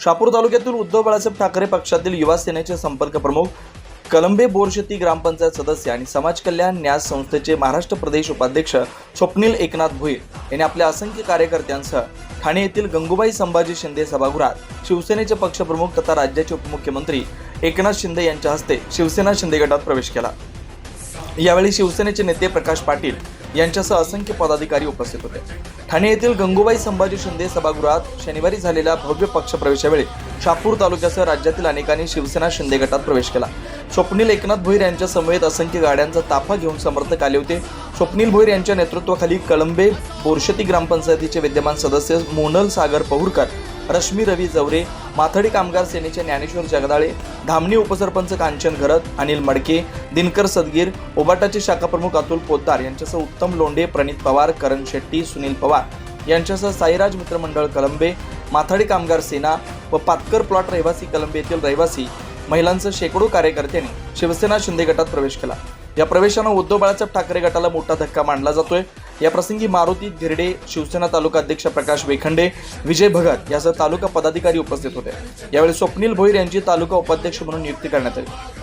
शापूर तालुक्यातील उद्धव बाळासाहेब ठाकरे पक्षातील युवा सेनेचे संपर्क प्रमुख कलंबे बोरशेती ग्रामपंचायत सदस्य आणि समाज कल्याण न्यास संस्थेचे महाराष्ट्र प्रदेश उपाध्यक्ष स्वप्नील एकनाथ भोईर यांनी आपल्या असंख्य कार्यकर्त्यांसह ठाणे येथील गंगूबाई संभाजी शिंदे सभागृहात शिवसेनेचे पक्षप्रमुख तथा राज्याचे उपमुख्यमंत्री एकनाथ शिंदे यांच्या हस्ते शिवसेना शिंदे गटात प्रवेश केला. यावेळी शिवसेनेचे नेते प्रकाश पाटील यांच्यासह असंख्य पदाधिकारी उपस्थित होते. ठाणे येथील गंगूबाई संभाजी शिंदे सभागृहात शनिवारी झालेल्या भव्य पक्षप्रवेशावेळी शापूर तालुक्यासह राज्यातील अनेकांनी शिवसेना शिंदे गटात प्रवेश केला. स्वप्नील एकनाथ भोईर यांच्या समवेत असंख्य गाड्यांचा ताफा घेऊन समर्थक आले होते. स्वप्नील भोईर यांच्या नेतृत्वाखाली कळंबे बोरशती ग्रामपंचायतीचे विद्यमान सदस्य मोनल सागर पहुरकर रश्मी रवी जवरे माथडी कामगार सेनेचे ज्ञानेश्वर जगदाळे धामणी उपसरपंच कांचन घरत अनिल मडके दिनकर सदगीर ओबाटाचे शाखाप्रमुख अतुल पोतदार यांच्यासह उत्तम लोंढे प्रणित पवार करण शेट्टी सुनील पवार यांच्यासह साईराज मित्रमंडळ कलंबे माथाडी कामगार सेना व पातकर प्लॉट रहिवासी कलंबे येथील रहिवासी महिलांसह शेकडो कार्यकर्त्यांनी शिवसेना शिंदे गटात प्रवेश केला. या प्रवेशानं उद्धव बाळासाहेब ठाकरे गटाला मोठा धक्का मानला जातोय. या प्रसंगी मारुती धिरडे शिवसेना तालुका अध्यक्ष प्रकाश वेखंडे विजय भगत यासह तालुका पदाधिकारी उपस्थित होते. यावेळी स्वप्नील भोईर यांची तालुका उपाध्यक्ष म्हणून नियुक्ती करण्यात आली.